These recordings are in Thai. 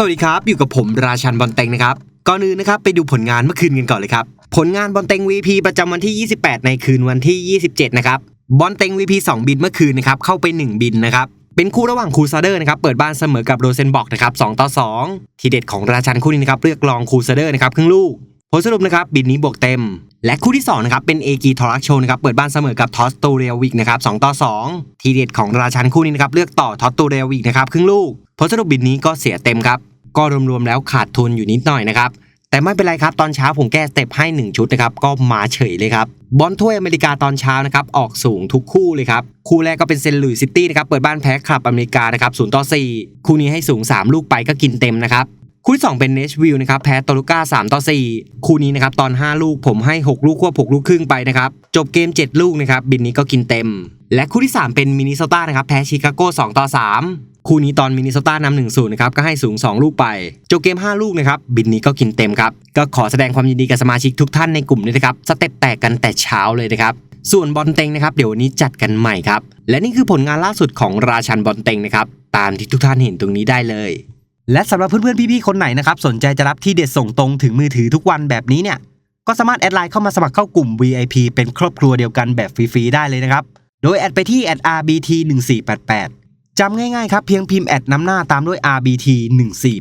สวัสดีครับ อยู่กับผมราชันบอลเต็งนะครับ ก่อนอื่นนะครับไปดูผลงานเมื่อคืนกันก่อนเลยครับ ผลงานบอลเต็ง VP ประจำวันที่ 28 ในคืนวันที่ 27 นะครับ บอลเต็ง VP 2 บินเมื่อคืนนะครับ เข้าไป 1 บินนะครับ เป็นคู่ระหว่างคูซาเดอร์นะครับ เปิดบ้านเสมอกับโรเซนบอกนะครับ 2 ต่อ 2 ทีเด็ดของราชันคู่นี้นะครับ เลือกลองคูซาเดอร์นะครับครึ่งลูก ผลสรุปนะครับ บินนี้บวกเต็ม และคู่ที่2นะครับ เป็นเอกีทอรักโชนะครับ เปิดบ้านเสมอกับทอสตูเรียวิกนะครับ 2 ต่อ 2 ทีเด็ดของราชันคู่นี้นะครับ เลือกต่อทอสตูเรียวิกนะครับ ครึ่งลูก ผลสรุปบินนี้ก็เสียเต็มครับ ก็รวมๆแล้วขาดทุนอยู่นิดหน่อยนะครับ แต่ไม่เป็นไรครับ ตอนเช้าผมแก้สเต็ปให้ 1 ชุดนะครับ ก็มาเฉยเลยครับ บอลถ้วยอเมริกาตอนเช้านะครับ ออกสูงทุกคู่เลยครับ คู่แรกก็เป็นเซนต์หลุยส์ซิตี้นะครับ เปิดบ้านแพ้คลับอเมริกานะครับ0ต่อ4คู่นี้ให้สูง 3 ลูกไปก็กินเต็มนะครับคู่ที่2เป็นเนชวิลล์นะครับแพ้โตลูก้า3ต่อ 4 คู่นี้นะครับตอน 5 ลูกผมให้ 6 ลูกควบ6ลูกครึ่งไปนะครับจบเกม 7 ลูกนะครับบินนี้ก็กินเต็ม และคู่ที่ 3 เป็นมินนิโซตานะครับแพ้ชิคาโก2ต่อ 3 คู่นี้ตอนมินนิโซตานำหนึ่งศูนย์นะครับก็ให้สูง 2 ลูกไปจบเกม 5 ลูกนะครับบินนี้ก็กินเต็มครับก็ขอแสดงความยินดีกับสมาชิกทุกท่านในกลุ่มด้วยนะครับสเต็ปแตกกันแต่เช้าเลยนะครับส่วนบอลเต็งนะครับเดี๋ยววันนี้จัดกันใหม่ครับและนี่คือผลงานล่าสุดของราชันบอลเต็งนะครับตามที่ทุกท่านเห็นตรงนี้ได้เลยและสำหรับเพื่อนๆพี่ๆคนไหนนะครับสนใจจะรับที่เด็ดส่งตรงถึงมือถือทุกวันแบบนี้เนี่ยก็สามารถแอดไลน์เข้ามาสมัครเข้ากลุ่ม VIP เป็นครอบครัวเดียวกันแบบฟรีๆได้เลยนะครับ โดยแอดไปที่ @RBT 1488 จำง่ายๆครับเพียงพิมพ์แอดนำหน้าตามด้วย RBT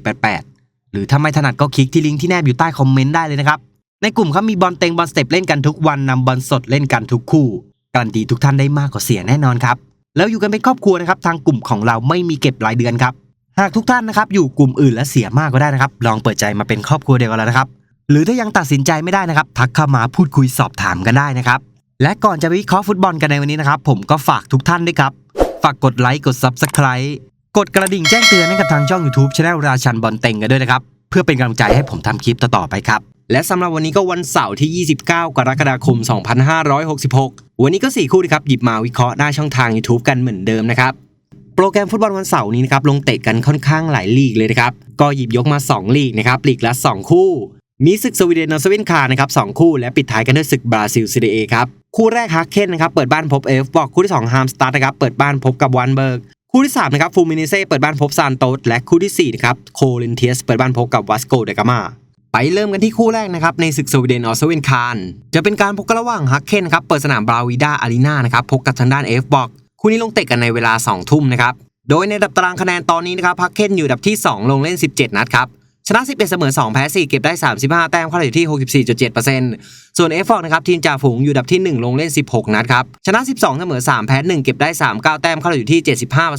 1488หรือถ้าไม่ถนัดก็คลิกที่ลิงก์ที่แนบอยู่ใต้คอมเมนต์ได้เลยนะครับ ในกลุ่มเขามีบอลเต็งบอลสเต็ปเล่นกันทุกวันนำบอลสดเล่นกันทุกคู่การันตีทุกท่านได้มากกว่าเสียแน่นอนครับแล้วอยู่กันเป็นครอบครัวนะครับทางกลุ่มของเราไม่มีเก็บรายเดือนครับหากทุกท่านนะครับอยู่กลุ่มอื่นและเสียมากก็ได้นะครับ ลองเปิดใจมาเป็นครอบครัวเดียวกันแล้วนะครับ หรือถ้ายังตัดสินใจไม่ได้นะครับ ทักเข้ามาพูดคุยสอบถามกันได้นะครับ และก่อนจะไปวิเคราะห์ฟุตบอลกันในวันนี้นะครับ ผมก็ฝากทุกท่านด้วยครับ ฝากกดไลค์กด Subscribe กดกระดิ่งแจ้งเตือนให้กับทางช่อง YouTube Channel ราชันบอลเต็งกันด้วยนะครับ เพื่อเป็นกำลังใจให้ผมทำคลิปต่อๆไปครับ และสำหรับวันนี้ก็วันเสาร์ที่ 29 กรกฎาคม 2566 วันนี้ก็ 4 คู่นะครับ หยิบมาวิเคราะห์หน้าช่องทาง YouTube กันเหมือนเดิมนะครับโปรแกรมฟุตบอลวันเสาร์นี้นะครับลงเตะกันค่อนข้างหลายลีกเลยนะครับก็หยิบยกมา 2 ลีกนะครับลีกละ 2 คู่ มีศึกสวีเดนนอร์สเวนคานะครับ2คู่ และปิดท้ายกันด้วยศึกบราซิลซีเดเอครับ คู่แรกฮักเคนนะครับเปิดบ้านพบเอฟบอกคู่ที่2ฮามสตัดนะครับเปิดบ้านพบกับวันเบิร์กคู่ที่3นะครับฟูมินิเซ่เปิดบ้านพบซานโตสและคู่ทีสี่4นะครับโคลินเทียสเปิดบ้านพบกับวัสโกเดกามาไปเริ่มกันที่คู่แรกนะครับในศึกสวีเดนออสเวนคารจะเป็นการพบกันระหว่างฮักเคนครับเปิดสนามบราวิดาอารีนานะครับพบกับทางด้านเอฟบอกคู่นี้ลงเตะกันในเวลา 2 ทุ่มนะครับโดยในดับตารางคะแนนตอนนี้นะครับฮักเคนอยู่ดับที่ 2 ลงเล่น 17 นัดครับ ชนะ 11 เสมอ 2 แพ้ 4 เก็บได้ 35 แต้มเข้าอยู่ที่ 64.7%ส่วนเอฟฟอกนะครับทีมจ่าฝูงอยู่ดับที่ 1 ลงเล่น 16 นัดครับ ชนะ 12 เสมอ 3 แพ้ 1 เก็บได้ 39 แต้มเข้าอยู่ที่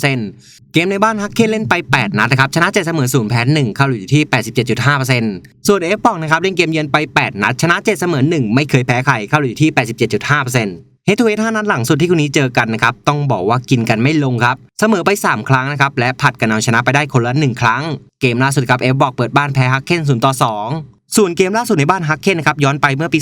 75%เกมในบ้านฮักเคนเล่นไป 8 นัดนะครับชนะ7เสมอ 0 แพ้ 1 เข้าอยู่ที่ 87.5%ส่วนเอฟฟอกนะครับเล่นเกมเยือนไป 8 นัด ชนะ 7 เสมอ 1 ไม่เคยแพ้ใครเข้าอยู่ที่ 87.5% เฮทูเฮด5นัดหลังสุดที่คู่นี้เจอกันนะครับต้องบอกว่ากินกันไม่ลงครับ เสมอไป 3 ครั้งนะครับและผัดกันเอาชนะไปได้คนละ 1 ครั้ง เกมล่าสุดครับเอฟบอกเปิดบ้านแพ้ฮักเคน0ต่อ2ส่วนเกมล่าสุดในบ้านฮักเคนนะครับย้อนไปเมื่อปี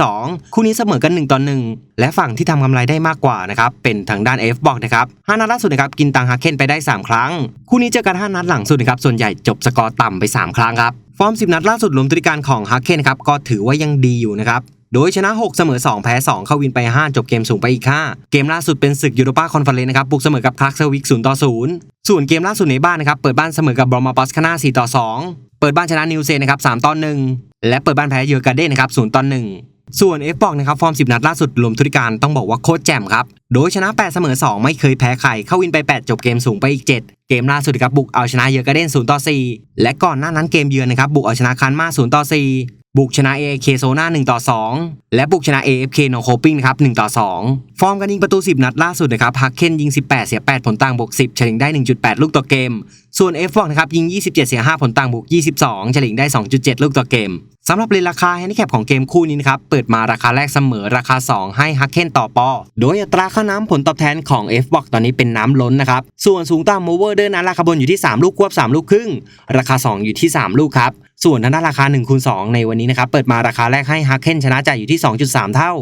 2022 คู่นี้เสมอกัน1ต่อ1และฝั่งที่ทำกำไรได้มากกว่านะครับเป็นทางด้าน F บอกนะครับ5นัดล่าสุดนะครับกินตังฮักเคนไปได้ 3 ครั้ง คู่นี้เจอกัน5นัดหลังสุดนะครับส่วนใหญ่จบสกอร์ต่ำไป 3 ครั้งครับฟอร์ม 10 นัดล่าสุดรวมตุริการของฮักเคนครับก็ถือว่ายังดีอยู่นะครับ โดยชนะ 6 เสมอ 2 แพ้ 2 เข้าวินไป 5 จบเกมสูงไปอีก 5 เกมล่าสุดเป็นศึกยูโรปาคอนเฟอเรนซ์นะครับบุกเสมอกับคลักเซวิก0ต่อ0ส่วนเกมล่าสุดในบ้านนะครับเปิดบ้านเสมอกับบรอมาปอสคาน่า4ต่อ 2 เปิดบ้านชนะนิวเซนนะครับ3ต่อ1และเปิดบ้านแพ้เยอร์การ์เด้นะครับ0ต่อ1ส่วน F บอกนะครับฟอร์ม 10 นัดล่าสุดรวมธุรการต้องบอกว่าโคตรแจ่มครับ โดยชนะ 8 เสมอ 2 ไม่เคยแพ้ใคร เข้าวินไป 8 จบเกมสูงไปอีก 7 เกมล่าสุดครับบุกเอาชนะเยอร์การ์เด้น0ต่อ4และก่อนหน้านั้นเกมเยือนนะครับบุกเอาชนะคันมา0ต่อ4 บุกชนะ AAK โซน่า1ต่อ 2 และบุกชนะ AFK โนโคปิ้งนะครับ1ต่อ 2 ฟอร์มการยิงประตู 10 นัดล่าสุดนะครับฮักเคนยิง 18 เสีย 8 ผลต่างบวก 10 เฉลี่ยได้ 1.8 ลูกต่อเกม ส่วน F บอกนะครับยิง 27 เสีย 5 ผลต่างบวก 22 เฉลี่ยได้ 2.7 ลูกต่อเกมสำหรับเลนราคาแฮนดิแคปของเกมคู่นี้นะครับ เปิดมาราคาแรกเสมอราคา 2 ให้ฮักเคนต่อปอ โดยอัตราค่าน้ำผลตอบแทนของ F บอกตอนนี้เป็นน้ำล้นนะครับ ส่วนสูงต่ำโอเวอร์เดินนั้นราคาบนอยู่ที่ 3 ลูกควบ 3 ลูกครึ่ง ราคา 2 อยู่ที่ 3 ลูกครับ ส่วนทางด้านราคา1คูณ2ในวันนี้นะครับ เปิดมาราคาแรกให้ฮักเคนชนะจ่ายอยู่ที่ 2.3 เท่า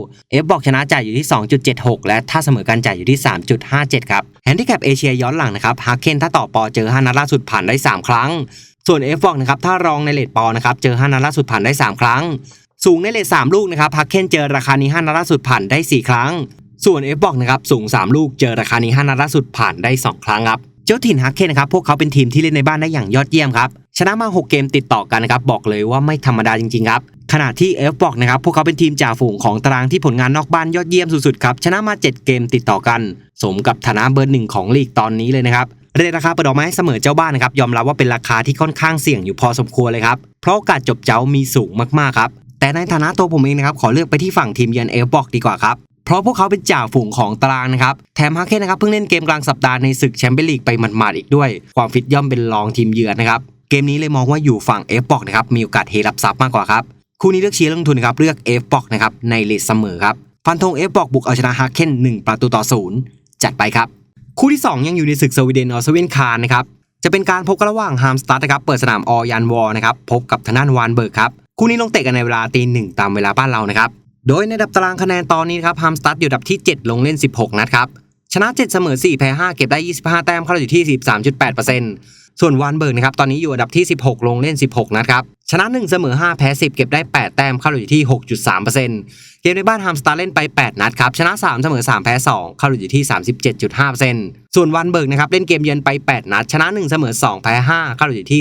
F บอกชนะจ่ายอยู่ที่ 2.76 และถ้าเสมอกันจ่ายอยู่ที่ 3.57 ครับแฮนดิแคปเอเชียย้อนหลังนะครับฮักเคนถ้าต่อปอเจอ 5 นัดล่าสุดผ่านได้ 3 ครั้ง ส่วน F บอกนะครับถ้ารองในเลทปอนะครับเจอ 5 นัดล่าสุดผ่านได้ 3 ครั้ง สูงในเลท3ลูกนะครับฮักเคนเจอราคานี้ 5 นัดล่าสุดผ่านได้ 4 ครั้ง ส่วน F บอกนะครับสูง 3 ลูกเจอราคานี้ 5 นัดล่าสุดผ่านได้ 2 ครั้งครับเจ้าถิ่นฮักเคนนะครับพวกเขาเป็นทีมที่เล่นในบ้านได้อย่างยอดเยี่ยมครับ ชนะมา 6 เกมติดต่อกันนะครับบอกเลยว่าไม่ธรรมดาจริงๆครับขณะที่ F บอกนะครับพวกเขาเป็นทีมจ่าฝูงของตารางที่ผลงานนอกบ้านยอดเยี่ยมสุดๆครับชนะมา 7 เกมติดต่อกัน สมกับฐานะเบอร์หนึ่งของลีกตอนนี้เลยนะครับเรทราคาเปิดออกมาให้เสมอเจ้าบ้านนะครับยอมรับว่าเป็นราคาที่ค่อนข้างเสี่ยงอยู่พอสมควรเลยครับเพราะโอกาสจบเจ้ามีสูงมากๆครับแต่ในฐานะตัวผมเองนะครับขอเลือกไปที่ฝั่งทีมเยือนเอฟบอกดีกว่าครับเพราะพวกเขาเป็นจ่าฝูงของตารางนะครับแถมฮาเคนนะครับเพิ่งเล่นเกมกลางสัปดาห์ในศึกแชมเปี้ยนลีกไปหมาดๆอีกด้วย ความฟิตย่อมเป็นรองทีมเยือนนะครับ กมนี้เลยมองว่าอยู่ฝั่ง F บอกนะครับมีโอกาสเฮรับซับมากกว่าครับคู่นี้เลือกเชียร์ลงทุนนะครับเลือก F บอกนะครับในเลทเสมอครับฟันธง F บอกบุกเอาชนะฮาเคน1 ประตูต่อศูนย์จัดไปครับ คู่ที่ 2 ยังอยู่ในศึกสวีเดนออสเวนคารนะครับจะเป็นการพบกันระหว่างฮามสตัดนะครับเปิดสนามออยันวอร์นะครับพบกับทางด้านวานเบิร์กครับคู่นี้ลงเตะกันในเวลาตีหนึ่งตามเวลาบ้านเรานะครับโดยในดับตารางคะแนนตอนนี้นะครับฮามสตัดอยู่ดับที่ 7 ลงเล่น 16 นัดครับชนะ 7 เสมอ 4 แพ้ 5 เก็บได้ 25 แต้มเข้าอยู่ที่ 13.8% ส่วนวานเบิร์กนะครับตอนนี้อยู่อันดับที่ 16 ลงเล่น 16 นัดครับ ชนะ 1 เสมอ 5 แพ้ 10 เก็บได้ 8 แต้มเข้าอยู่ที่ 6.3%เกมในบ้านฮามสตัดเล่นไป 8 นัดครับ ชนะ 3 เสมอ 3 แพ้ 2 เข้าอยู่ที่ 37.5%ส่วนวันเบิร์กนะครับเล่นเกมเยือนไป 8 นัด ชนะ 1 เสมอ 2 แพ้ 5 เข้าอยู่ที่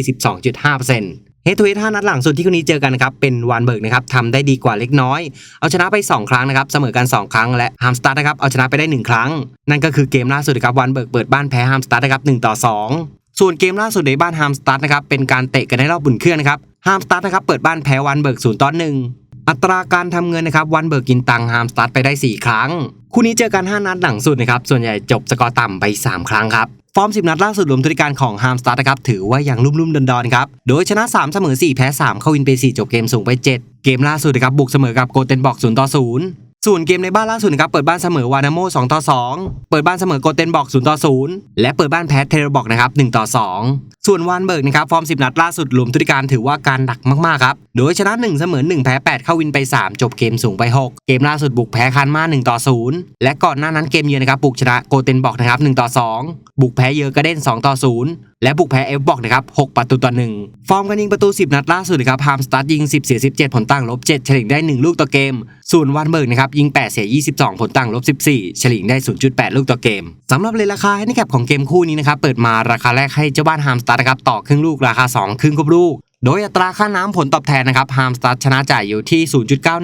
12.5%เฮดทูเฮดห้านัดหลังสุดที่คนนี้เจอกันนะครับเป็นวานเบิร์กนะครับทำได้ดีกว่าเล็กน้อย เอาชนะไป 2 ครั้งนะครับเสมอกัน 2 ครั้งและฮามสตัดนะครับเอาชนะไปได้ 1 ครั้ง นั่นก็คือเกมล่าสุดครับวันเบิร์กเปิดบ้านแพ้ฮามสตัดนะครับ1ต่อ 2 ส่วนเกมล่าสุดในบ้านฮามสตัดนะครับเป็นการเตะกันในรอบบุ่นเครื่องนะครับฮามสตัดนะครับเปิดบ้านแพ้วันเบิร์ก0ต่อ1อัตราการทำเงินนะครับวันเบิร์กกินตังฮามสตัดไปได้ 4 ครั้ง คู่นี้เจอกัน 5 นัดหลังสุดนะครับส่วนใหญ่จบสกอร์ต่ำไป 3 ครั้งครับฟอร์ม 10 นัดล่าสุดรวมทุกการของฮามสตัดนะครับถือว่ายังลุ่มๆดอนๆครับโดยชนะ 3 เสมอ 4 แพ้ 3 เข้าวินไป 4 จบเกมสูงไป 7 เกมล่าสุดนะครับบุกเสมอกับโกเทนบอก0ต่อ0 ส่วนเกมในบ้านล่าสุดนะครับเปิดบ้านเสมอวานาโม2ต่อ2 เปิดบ้านเสมอโกเทนบอก0ต่อ0และเปิดบ้านแพ้เทเรบอกนะครับ1ต่อ2ส่วนวานเบิร์กนะครับฟอร์ม 10 นัดล่าสุดรวมทุกการถือว่าการหนักมากๆครับ โดยชนะ 1 เสมอ 1 แพ้ 8 เข้าวินไป 3 จบเกมสูงไป 6 เกมล่าสุดบุกแพ้คันมา1ต่อ 0 และก่อนหน้านั้นเกมเยือนนะครับบุกชนะโกเทนบอกนะครับ1ต่อ 2 บุกแพ้เยอร์กระเด้น 2 ต่อ 0และบุกแพ้เอฟบอกนะครับ 6 ประตูต่อ 1 ฟอร์มการยิงประตู 10 นัดล่าสุดนะครับฮามสตัดยิง 10 เสีย 17 ผลต่างลบ 7 เฉลี่ยได้ 1 ลูกต่อเกม ส่วนวันเบิร์กนะครับ ยิง 8 เสีย 22 ผลต่างลบ 14 เฉลี่ยได้ 0.8 ลูกต่อเกม สำหรับเลยราคาให้ในแคปของเกมคู่นี้นะครับ เปิดมาราคาแรกให้เจ้าบ้านฮามสตัดนะครับต่อครึ่งลูกราคา 2 ครึ่งครบลูก โดยอัตราค่าน้ำผลตอบแทนนะครับฮามสตัดชนะจ่ายอยู่ที่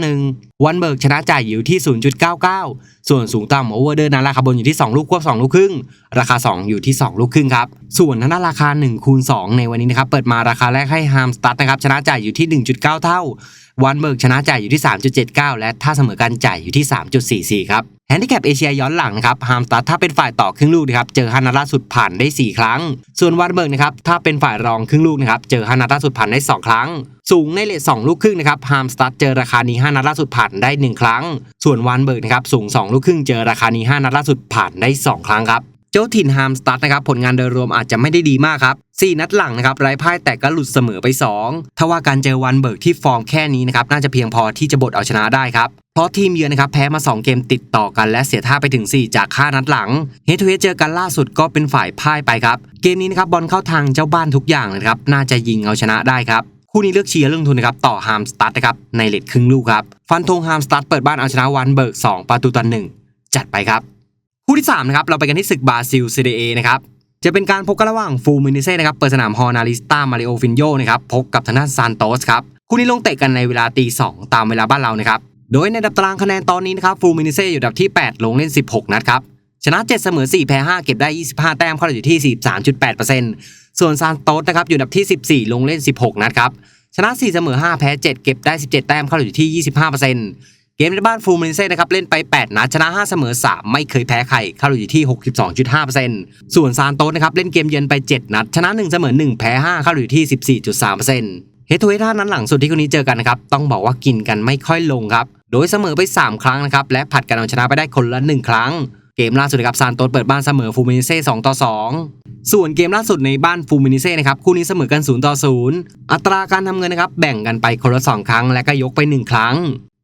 0.91 วันเบิร์กชนะจ่ายอยู่ที่ 0.99 ส่วนสูงต่ำโอเวอร์เดอร์นั้นราคาบนอยู่ที่ 2 ลูกควบ 2 ลูกครึ่ง ราคา 2 อยู่ที่ 2 ลูกครึ่งครับ ส่วนทางด้านราคา1คูณ2ในวันนี้นะครับเปิดมาราคาแรกให้ฮามสตัดนะครับชนะจ่ายอยู่ที่ 1.9 เท่า วันเบิร์กชนะจ่ายอยู่ที่ 3.79 และถ้าเสมอกันจ่ายอยู่ที่ 3.44 ครับแฮนดิแคปเอเชียย้อนหลังนะครับฮามสตัดถ้าเป็นฝ่ายต่อครึ่งลูกนะครับเจอฮันนัดล่าสุดผ่านได้ 4 ครั้ง ส่วนวันเบิร์กนะครับถ้าเป็นฝ่ายรองครึ่งลูกนะครับเจอฮันนัดล่าสุดผ่านได้ 2 ครั้ง สูงในเลท2ลูกครึ่งนะครับฮามสตัดเจอราคานี้5นัดล่าสุดผ่านได้ 1 ครั้ง ส่วนวันเบิร์กนะครับสูง 2 ลูกครึ่งเจอราคานี้5นัดล่าสุดผ่านได้ 2 ครั้งครับ เจ้าถิ่นฮามสตัดนะครับผลงานโดยรวมอาจจะไม่ได้ดีมากครับ 4 นัดหลังนะครับไร้พ่ายแต่ก็หลุดเสมอไป 2 ถ้าว่าการเจอวันเบิร์กที่ฟอร์มแค่นี้นะครับน่าจะเพียงพอที่จะบดเอาชนะได้ครับ เพราะทีมเยือนนะครับแพ้มา 2 เกมติดต่อกันและเสียท่าไปถึง 4 จาก5นัดหลังเฮทูเฮเจอกันล่าสุดก็เป็นฝ่ายพ่ายไปครับ เกมนี้นะครับบอลเข้าทางเจ้าบ้านทุกอย่างเลยครับน่าจะยิงเอาชนะได้ครับคู่นี้เลือกเชียร์เรื่องทุนนะครับต่อฮามสตัดนะครับในเลทครึ่งลูกครับฟันธงฮามสตัดเปิดบ้านเอาชนะวันเบิร์ก2ประตูต่อหนึ่งจัดไปครับ คู่ที่3นะครับเราไปกันที่ศึกบราซิลซีเดเอนะครับจะเป็นการพบกันระหว่างฟูมินิเซ่นะครับเปิดสนามฮอร์นาลิสตามาริโอฟินโยนะครับพบกับทางด้านซานโตสครับคู่นี้ลงเตะกันในเวลาตี2ตามเวลาบ้านเรานะครับโดยในดับตารางคะแนนตอนนี้นะครับฟูมินิเซ่อยู่ดับที่ 8 ลงเล่น 16 นัดครับชนะ 7 เสมอ 4 แพ้ 5 เก็บได้ 25 แต้มเข้าอยู่ที่ 43.8%ส่วนซานโตสนะครับอยู่ดับที่ 14 ลงเล่น 16 นัดครับชนะ 4 เสมอ 5 แพ้ 7 เก็บได้ 17 แต้มเข้าอยู่ที่ 25% เกมในบ้านฟูมินเซ่นะครับเล่นไป 8 นัดชนะ 5 เสมอ 3 ไม่เคยแพ้ใครเข้าอยู่ที่ 62.5%ส่วนซานโตสนะครับเล่นเกมเยือนไป 7 นัด ชนะ 1 เสมอ 1 แพ้ 5 เข้าอยู่ที่ 14.3%เฮดทูเฮดท่านั้นหลังสุดที่คนนี้เจอกันนะครับต้องบอกว่ากินกันไม่ค่อยลงครับโดยเสมอไป 3 ครั้งนะครับและผัดกันเอาชนะไปได้คนละ 1 ครั้ง เกมล่าสุดนะครับซานโตสเปิดบ้านเสมอฟูมินิเซ่2ต่อ2ส่วนเกมล่าสุดในบ้านฟูมินิเซ่นะครับคู่นี้เสมอกัน0ต่อ0อัตราการทำเงินนะครับแบ่งกันไปคนละ2ครั้งและก็ยกไป 1 ครั้ง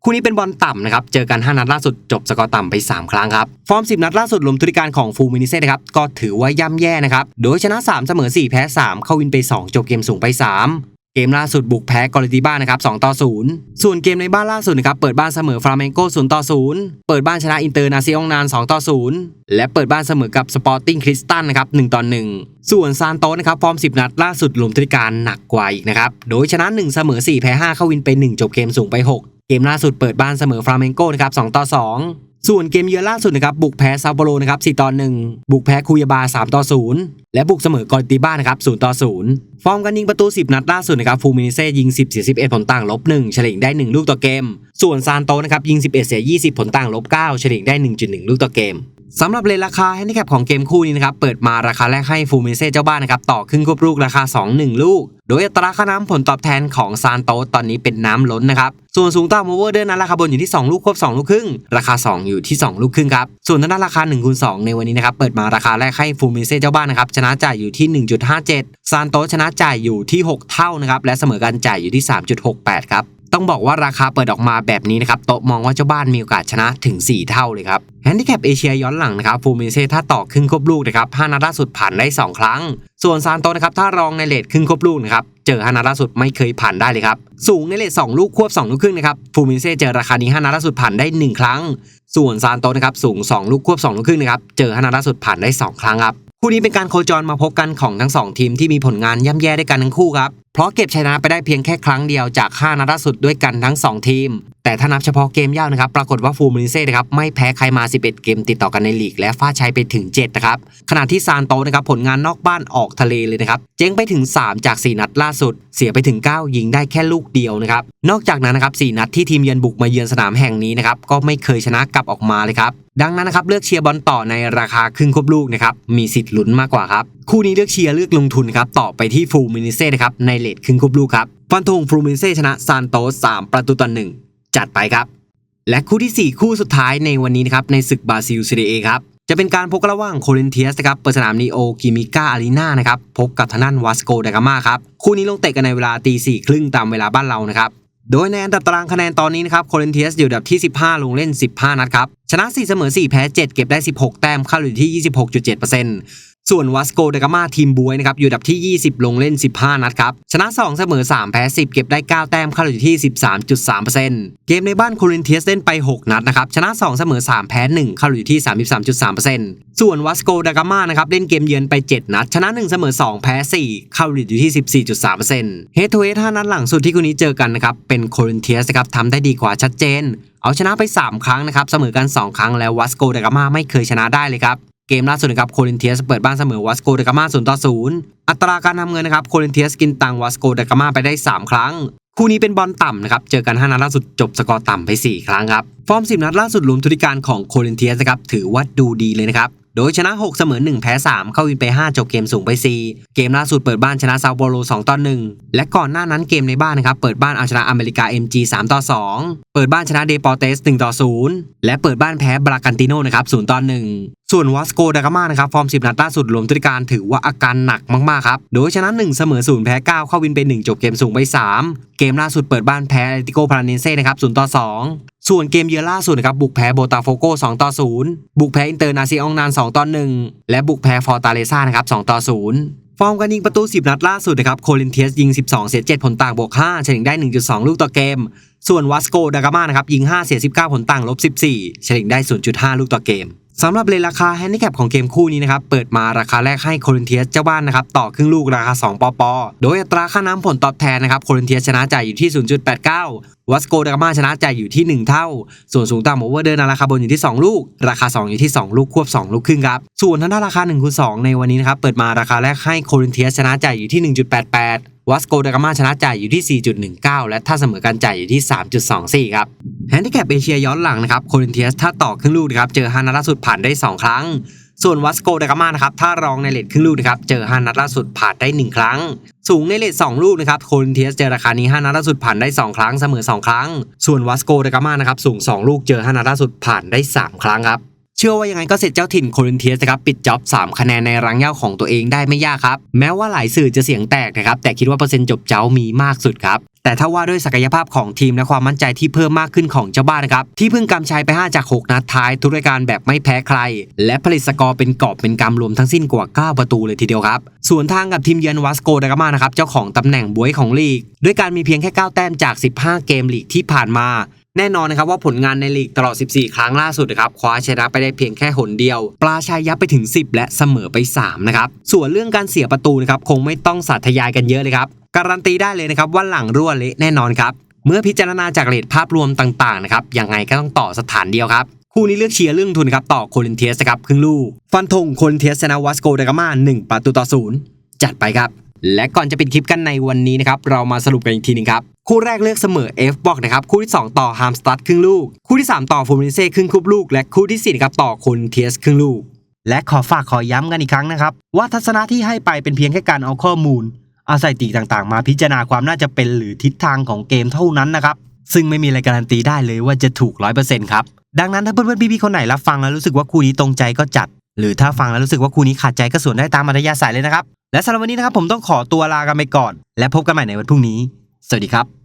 คู่นี้เป็นบอลต่ำนะครับ เจอกัน 5 นัดล่าสุดจบสกอร์ต่ำไป 3 ครั้งครับ ฟอร์ม 10 นัดล่าสุดรวมทุกการของฟูมินิเซ่นะครับ ก็ถือว่าย่ำแย่นะครับ โดยชนะ 3 เสมอ 4 แพ้ 3 เข้าวินไป 2 จบเกมสูงไป 3เกมล่าสุดบุกแพ้กอริติบ้านะครับ2ต่อ 0 ส่วนเกมในบ้านล่าสุดนะครับเปิดบ้านเสมอฟลาเมงโก0ต่อ 0 เปิดบ้านชนะอินเตอร์นาซิองนาน2ต่อ 0 และเปิดบ้านเสมอกับสปอร์ติ้งคริสตันนะครับ1ต่อ 1 ส่วนซานโตนะครับฟอร์ม 10 นัดล่าสุดหลุมทริการหนักกว่าอีกนะครับ โดยชนะ 1 เสมอ 4 แพ้ 5 เข้าวินไป 1 จบเกมสูงไป 6 เกมล่าสุดเปิดบ้านเสมอฟลาเมงโกนะครับ2ต่อ 2ส่วนเกมเยือนล่าสุดนะครับบุกแพ้ซาโปโรนะครับ4ต่อ1บุกแพ้คูยาบา 3 ต่อ 0 และบุกเสมอกอริติบ้านะครับ0ต่อ 0 ฟอร์มการยิงประตู 10 นัดล่าสุดนะครับฟูมินิเซ่ยิง 10 เสีย 11 ผลต่างลบ 1 เฉลี่ยได้ 1 ลูกต่อเกม ส่วนซานโตนะครับยิง 11 เสีย 20 ผลต่างลบ 9 เฉลี่ยได้ 1.1 ลูกต่อเกม สำหรับเลนราคาแฮนดิแคปของเกมคู่นี้นะครับ เปิดมาราคาแรกให้ฟูมิเซ่เจ้าบ้านนะครับ ต่อครึ่งควบลูกราคา 2 1 ลูก โดยอัตราค่าน้ำผลตอบแทนของซานโตตอนนี้เป็นน้ำล้นนะครับ ส่วนสูงต่ำโอเวอร์เดินนั้นราคาบนอยู่ที่ 2 ลูกควบ 2 ลูกครึ่ง ราคา 2 อยู่ที่ 2 ลูกครึ่งครับ ส่วนทางด้านราคา1คูณ2ในวันนี้นะครับเปิดมาราคาแรกให้ฟูมิเซ่เจ้าบ้านนะครับชนะจ่ายอยู่ที่ 1.57 ซานโตชนะจ่ายอยู่ที่ 6 เท่านะครับและเสมอกันจ่ายอยู่ที่ 3.68 ครับ ต้องบอกว่าราคาเปิดออกมาแบบนี้นะครับโต๊ะมองว่าเจ้าบ้านมีโอกาสชนะถึง 4 เท่าเลยครับแฮนดิแคปเอเชียย้อนหลังนะครับฟูมิเซ่ถ้าต่อครึ่งควบลูกนะครับ5นัดล่าสุดผ่านได้ 2 ครั้ง ส่วนซานโตนะครับถ้ารองในเลทครึ่งควบลูกนะครับเจอ5นัดล่าสุดไม่เคยผ่านได้เลยครับสูงในเลท2ลูกควบ2ลูกครึ่งนะครับฟูมิเซ่เจอราคานี้5นัดล่าสุดผ่านได้ 1 ครั้ง ส่วนซานโตนะครับสูง 2 ลูกควบ2ลูกครึ่งนะครับเจอ5นัดล่าสุดผ่านได้ 2 ครั้งครับคู่นี้เป็นการโคจรมาพบกันของทั้ง 2 ทีมที่มีผลงานย่ำแย่ด้วยกันทั้งคู่ครับ เพราะเก็บชนะไปได้เพียงแค่ครั้งเดียวจาก5นัดล่าสุดด้วยกันทั้ง 2 ทีม แต่ถ้านับเฉพาะเกมยานะครับ ปรากฏว่าฟูมินิเซ่นะครับไม่แพ้ใครมา 11 เกมติดต่อกันในลีก และฟาดชัยไปถึง 7 นะครับ ขณะที่ซานโตนะครับผลงานนอกบ้านออกทะเลเลยนะครับ เจ๊งไปถึง 3 จาก 4 นัดล่าสุด เสียไปถึง 9 ยิงได้แค่ลูกเดียวนะครับ นอกจากนั้นนะครับ 4 นัดที่ทีมเยือนบุกมาเยือนสนามแห่งนี้นะครับก็ไม่เคยชนะกลับออกมาเลยครับดังนั้นนะครับเลือกเชียร์บอลต่อในราคาครึ่งควบลูกนะครับมีสิทธิ์ลุ้นมากกว่าครับคู่นี้เลือกเชียร์เลือกลงทุนครับต่อไปที่ฟูมินิเซ่นะครับในเลทครึ่งควบลูกครับ ฟันธงฟลูมินเซ่ชนะซานโตส3ประตูต่อหนึ่งจัดไปครับ และคู่ที่ 4 คู่สุดท้ายในวันนี้นะครับในศึกบราซิลซีเรียครับจะเป็นการพบกันระหว่างโคลินเทียสนะครับเปิดสนามนีโอกิมิก้าอารีนานะครับพบกับทางด้านวัสโกเดกามาครับคู่นี้ลงเตะกันในเวลาตีสี่ครึ่งตามเวลาบ้านเรานะครับโดยในอันดับตารางคะแนนตอนนี้นะครับโคลินเทียสอยู่อันดับที่ 15 ลงเล่น 15 นัดครับ ชนะ 4 เสมอ 4 แพ้ 7 เก็บได้ 16 แต้มเข้าอยู่ที่ 26.7% ส่วนวัสโกดกามาทีมบวยนะครับอยู่ดับที่ 20 ลงเล่น 15 นัดครับ ชนะ 2 เสมอ 3 แพ้ 10 เก็บได้ 9 แต้มเข้าอยู่ที่ 13.3%เกมในบ้านโคลินเทียสเล่นไป 6 นัดนะครับ ชนะ 2 เสมอ 3 แพ้ 1 เข้าอยู่ที่ 33.3%ส่วนวัสโกดกามานะครับเล่นเกมเยือนไป 7 นัด ชนะ 1 เสมอ 2 แพ้ 4 เข้าอยู่ที่ 14.3%เฮดทูเฮด5นัดหลังสุดที่คู่นี้เจอกันนะครับเป็นโคลินเทียสครับทำได้ดีกว่าชัดเจนเอาชนะไป 3 ครั้งนะครับ เสมอกัน 2 ครั้งแล้ววัสโกดกามาไม่เคยชนะได้เลยครับ เกมล่าสุดนะครับโคลินเทียสเปิดบ้านเสมอวัสโกเดกามาศูนย์ต่อศูนย์อัตราการทำเงินนะครับโคลินเทียสกินตังวัสโกเดกามาไปได้ 3 ครั้ง คู่นี้เป็นบอลต่ำนะครับ เจอกัน5นัดล่าสุดจบสกอร์ต่ำไป 4 ครั้งครับ ฟอร์ม 10 นัดล่าสุดรวมทุติการของโคลินเทียสนะครับถือว่าดูดีเลยนะครับ โดยชนะ 6 เสมอ 1 แพ้ 3 เข้าวินไป 5 จบเกมสูงไป 4 เกมล่าสุดเปิดบ้านชนะซาโปโล2ต่อ1และก่อนหน้านั้นเกมในบ้านนะครับ เปิดบ้านเอาชนะอเมริกา MG 3ต่อ2เปิดบ้านชนะเดปอร์เตส1ต่อ0และเปิดบ้านแพ้บรากันติโนนะครับ0ต่อ1ส่วนวัสโกดากามานะครับ ฟอร์ม 10 นัดล่าสุดรวมทุติการถือว่าอาการหนักมาก ๆ ครับ โดยชนะ 1 เสมอ 0 แพ้ 9 เข้าวินไป1จบเกมสูงไป 3 เกมล่าสุดเปิดบ้านแพ้แอตเลติโกพาราเนเซ่นะครับ0ต่อ 2 ส่วนเกมเยือนล่าสุดนะครับบุกแพ้โบตาโฟโก2ต่อ0บุกแพ้อินเตอร์นาซิองนาน2ต่อ1และบุกแพ้ฟอร์ตาเลซ่านะครับ2ต่อ0ฟอร์มการยิงประตู 10 นัดล่าสุดนะครับโคลินเทียสยิง 12 เสีย 7 ผลต่างบวก 5 เฉลี่ยได้ 1.2 ลูกต่อเกม ส่วนวัสโกดากามานะครับยิง 5 เสีย 19 ผลต่างลบ 14 เฉลี่ยได้ 0.5 ลูกต่อเกม สำหรับเลนราคาแฮนดิแคปของเกมคู่นี้นะครับ เปิดมาราคาแรกให้โคลินเทียสเจ้าบ้านนะครับ ต่อครึ่งลูกราคา 2 ปอปอ โดยอัตราค่าน้ำผลตอบแทนนะครับ โคลินเทียสชนะจ่ายอยู่ที่ 0.89 วัสโกดากามาชนะจ่ายอยู่ที่ 1 เท่า ส่วนสูงต่ำโอเวอร์เดินราคาบนอยู่ที่ 2 ลูก ราคา 2 อยู่ที่ 2 ลูกควบ 2 ลูกครึ่งครับ ส่วนทางด้านราคา1คูณ2ในวันนี้นะครับ เปิดมาราคาแรกให้โคลินเทียสชนะจ่ายอยู่ที่ 1.88 วัสโกดากามาชนะจ่ายอยู่ที่ 4.19 และถ้าเสมอกันจ่ายอยู่ที่ 3.24 ครับแฮนดิแคปเอเชียย้อนหลังนะครับโคลินเทียสถ้าต่อครึ่งลูกนะครับเจอฮานัดล่าสุดผ่านได้ 2 ครั้ง ส่วนวัสโกดากามานะครับถ้ารองในเลทครึ่งลูกนะครับเจอฮานัดล่าสุดผ่านได้ 1 ครั้ง สูงในเลท2ลูกนะครับโคลินเทียสเจอราคานี้ฮานัดล่าสุดผ่านได้ 2 ครั้งเสมอ 2 ครั้ง ส่วนวัสโกดากามานะครับสูง 2 ลูกเจอฮานัดล่าสุดผ่านได้ 3 ครั้งครับ เชื่อว่ายังไงก็เสร็จเจ้าถิ่นโคลินเทียสครับปิดจ็อบ 3 คะแนนในรังเย้าของตัวเองได้ไม่ยากครับ แม้ว่าหลายสื่อจะเสียงแตกนะครับแต่คิดว่าเปอร์เซ็นต์จบเจ้ามีมากสุดครับแต่ถ้าว่าด้วยศักยภาพของทีมและความมั่นใจที่เพิ่มมากขึ้นของเจ้าบ้านนะครับ ที่เพิ่งกำชัยไป 5 จาก 6 นัดท้าย ทุกรายการแบบไม่แพ้ใคร และผลิตสกอร์เป็นกอบเป็นกำรวมทั้งสิ้นกว่า 9 ประตูเลยทีเดียวครับ ส่วนทางกับทีมเยือนวัสโกดากามานะครับ เจ้าของตำแหน่งบวยของลีก ด้วยการมีเพียงแค่ 9 แต้มจาก 15 เกมลีกที่ผ่านมา แน่นอนนะครับว่าผลงานในลีกตลอด 14 ครั้งล่าสุดนะครับคว้าชนะไปได้เพียงแค่หนเดียว ปลาชัยยับไปถึง 10 และเสมอไป 3 นะครับ ส่วนเรื่องการเสียประตูนะครับคงไม่ต้องสาธยายกันเยอะเลยครับ การันตีได้เลยนะครับว่าหลังรั่วเละแน่นอนครับ เมื่อพิจารณาจากเรทภาพรวมต่างๆนะครับยังไงก็ต้องต่อสถานเดียวครับคู่นี้เลือกเชียร์เรื่องทุนครับต่อโคลินเทียสครับครึ่งลูก ฟันธงโคลินเทียสชนะวัสโกดากามา1ประตูต่อศูนย์จัดไปครับ และก่อนจะปิดคลิปกันในวันนี้นะครับเรามาสรุปกันอีกทีหนึงครับคู่แรกเลือกเสมอ F บอกนะครับคู่ที่ 2 ต่อฮามสตัดครึ่งลูก คู่ที่ 3 ต่อฟูมินเซ่ครึ่งคุบลูก และคู่ที่4นะครับต่อคนเทียสครึ่งลูก และขอฝากขอย้ำกันอีกครั้งนะครับ ว่าทัศนะที่ให้ไปเป็นเพียงแค่การเอาข้อมูลเอาสถิติต่างๆ มาพิจารณาความน่าจะเป็นหรือทิศทางของเกมเท่านั้นนะครับซึ่งไม่มีอะไรการันตีได้เลยว่าจะถูก 100%ครับดังนั้นถ้าเพื่อนๆพี่ๆคนไหนรับฟังแล้วรู้สึกว่าคู่นี้ตรงใจก็จัด หรือถ้าฟังแล้วรู้สึกว่าคู่นี้ขาดใจก็สวนได้ตามอัธยาศัยเลยนะครับ และสำหรับวันนี้นะครับผมต้องขอตัวลากันไปก่อน และพบกันใหม่ในวันพรุ่งนี้ สวัสดีครับ